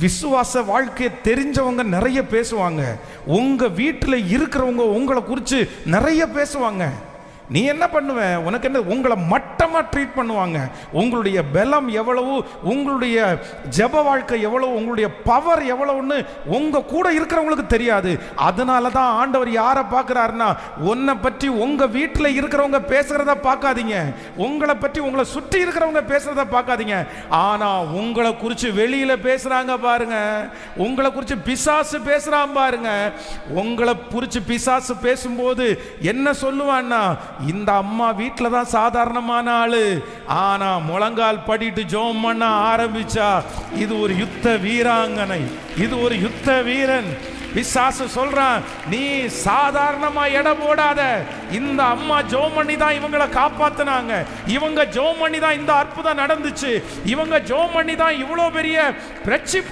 விசுவாச வாழ்க்கையை தெரிஞ்சவங்க நிறைய பேசுவாங்க. உங்க வீட்டில் இருக்கிறவங்க உங்களை குறித்து நிறைய பேசுவாங்க. நீ என்ன பண்ணுவ? உனக்கு என்ன? உங்களை மட்டமாக ட்ரீட் பண்ணுவாங்க. உங்களுடைய பலம் எவ்வளவு? உங்களுடைய ஜெப வாழ்க்கை எவ்வளவு? உங்களுடைய பவர் எவ்வளவுன்னு உங்கள் கூட இருக்கிறவங்களுக்கு தெரியாது. அதனால தான் ஆண்டவர் யாரை பார்க்குறாருன்னா உன்னை பற்றி உங்கள் வீட்டில் இருக்கிறவங்க பேசுகிறத பார்க்காதீங்க. உங்களை பற்றி உங்களை சுற்றி இருக்கிறவங்க பேசுகிறத பார்க்காதீங்க. ஆனால் உங்களை குறித்து வெளியில் பேசுகிறாங்க பாருங்க. உங்களை குறித்து பிசாசு பேசுகிறான் பாருங்க. உங்களை குறித்து பிசாசு பேசும்போது என்ன சொல்லுவான்னா இந்த அம்மா வீட்டில் தான் சாதாரணமான ஆள். ஆனால் முழங்கால் படிட்டு ஜோம் பண்ண ஆரம்பிச்சா இது ஒரு யுத்த வீராங்கனை இது ஒரு யுத்த வீரன். பிசாசு சொல்றான் நீ சாதாரணமா எடை போடாத. இந்த அம்மா ஜோம் பண்ணி தான் இவங்களை காப்பாத்தினாங்க. இவங்க ஜோம் பண்ணி தான் இந்த அற்புதம் நடந்துச்சு. இவங்க ஜோம் பண்ணி தான் இவ்வளோ பெரிய பிரச்சி